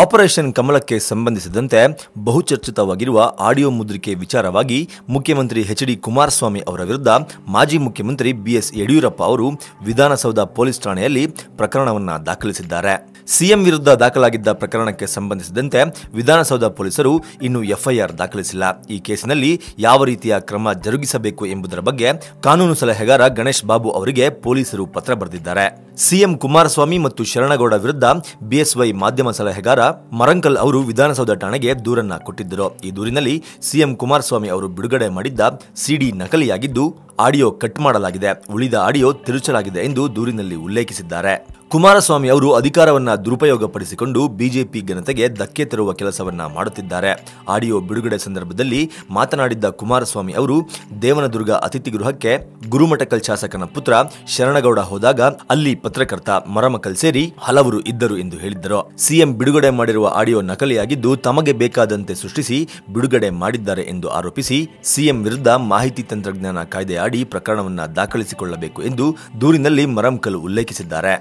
Operation ಕಮಲಕ್ಕೆ ಸಂಬಂಧಿಸಿದಂತೆ ಬಹುಚರ್ಚಿತವಾಗಿರುವ audio ಮುದ್ರಿಕೆ ವಿಚಾರವಾಗಿ ಮುಖ್ಯಮಂತ್ರಿ ಎಚ್ ಡಿ ಕುಮಾರಸ್ವಾಮಿ ಅವರ ವಿರುದ್ಧ ಮಾಜಿ ಮುಖ್ಯಮಂತ್ರಿ ಬಿಎಸ್ ಯಡಿಯೂರಪ್ಪ ಅವರು ವಿಧಾನಸೌಧ ಪೊಲೀಸ್ ಠಾಣೆಯಲ್ಲಿ ಪ್ರಕರಣವನ್ನು ದಾಖಲಿಸಿದ್ದಾರೆ. ಸಿಎಂ ವಿರುದ್ಧ ದಾಖಲಾಗಿದ್ದ ಪ್ರಕರಣಕ್ಕೆ ಸಂಬಂಧಿಸಿದಂತೆ ವಿಧಾನಸೌಧ ಪೊಲೀಸರು ಇನ್ನೂ ಎಫ್ಐಆರ್ ದಾಖಲಿಸಿಲ್ಲ. ಈ ಕೇಸಿನಲ್ಲಿ ಯಾವ ರೀತಿಯ ಕ್ರಮ ಜರುಗಿಸಬೇಕು ಎಂಬುದರ ಬಗ್ಗೆ ಕಾನೂನು ಸಲಹೆಗಾರ ಗಣೇಶ್ ಬಾಬು ಅವರಿಗೆ ಪೊಲೀಸರು ಪತ್ರ ಬರೆದಿದ್ದಾರೆ. ಸಿಎಂ ಕುಮಾರಸ್ವಾಮಿ ಮತ್ತು ಶರಣಗೌಡ ವಿರುದ್ಧ ಬಿಎಸ್ವೈ ಮಾಧ್ಯಮ ಸಲಹೆಗಾರ ಮರಂಕಲ್ ಅವರು ವಿಧಾನಸೌಧ ಠಾಣೆಗೆ ದೂರನ್ನ ಕೊಟ್ಟಿದ್ದರು. ಈ ದೂರಿನಲ್ಲಿ ಸಿಎಂ ಕುಮಾರಸ್ವಾಮಿ ಅವರು ಬಿಡುಗಡೆ ಮಾಡಿದ್ದ ಸಿಡಿ ನಕಲಿಯಾಗಿದ್ದು ಆಡಿಯೋ ಕಟ್ ಮಾಡಲಾಗಿದೆ. ಉಳಿದ ಆಡಿಯೋ ತಿರುಚಲಾಗಿದೆ ಎಂದು ದೂರಿನಲ್ಲಿ ಉಲ್ಲೇಖಿಸಿದ್ದಾರೆ. ಕುಮಾರಸ್ವಾಮಿ ಅವರು ಅಧಿಕಾರವನ್ನ ದುರುಪಯೋಗಪಡಿಸಿಕೊಂಡು ಬಿಜೆಪಿ ಘನತೆಗೆ ಧಕ್ಕೆ ತರುವ ಕೆಲಸವನ್ನ ಮಾಡುತ್ತಿದ್ದಾರೆ. ಆಡಿಯೋ ಬಿಡುಗಡೆ ಸಂದರ್ಭದಲ್ಲಿ ಮಾತನಾಡಿದ್ದ ಕುಮಾರಸ್ವಾಮಿ ಅವರು, ದೇವನದುರ್ಗ ಅತಿಥಿ ಗೃಹಕ್ಕೆ ಗುರುಮಠಕಲ್ ಶಾಸಕನ ಪುತ್ರ ಶರಣಗೌಡ ಹೋದಾಗ ಅಲ್ಲಿ ಪತ್ರಕರ್ತ ಮರಮಕಲ್ ಸೇರಿ ಹಲವರು ಇದ್ದರು ಎಂದು ಹೇಳಿದ್ದರು. ಸಿಎಂ ಬಿಡುಗಡೆ ಮಾಡಿರುವ ಆಡಿಯೋ ನಕಲಿಯಾಗಿದ್ದು ತಮಗೆ ಬೇಕಾದಂತೆ ಸೃಷ್ಟಿಸಿ ಬಿಡುಗಡೆ ಮಾಡಿದ್ದಾರೆ ಎಂದು ಆರೋಪಿಸಿ ಸಿಎಂ ವಿರುದ್ಧ ಮಾಹಿತಿ ತಂತ್ರಜ್ಞಾನ ಕಾಯ್ದೆ ಆಡಿ ಪ್ರಕರಣವನ್ನು ದಾಖಲಿಸಿಕೊಳ್ಳಬೇಕು ಎಂದು ದೂರಿನಲ್ಲಿ ಮರಮಕಲ್ ಉಲ್ಲೇಖಿಸಿದ್ದಾರೆ.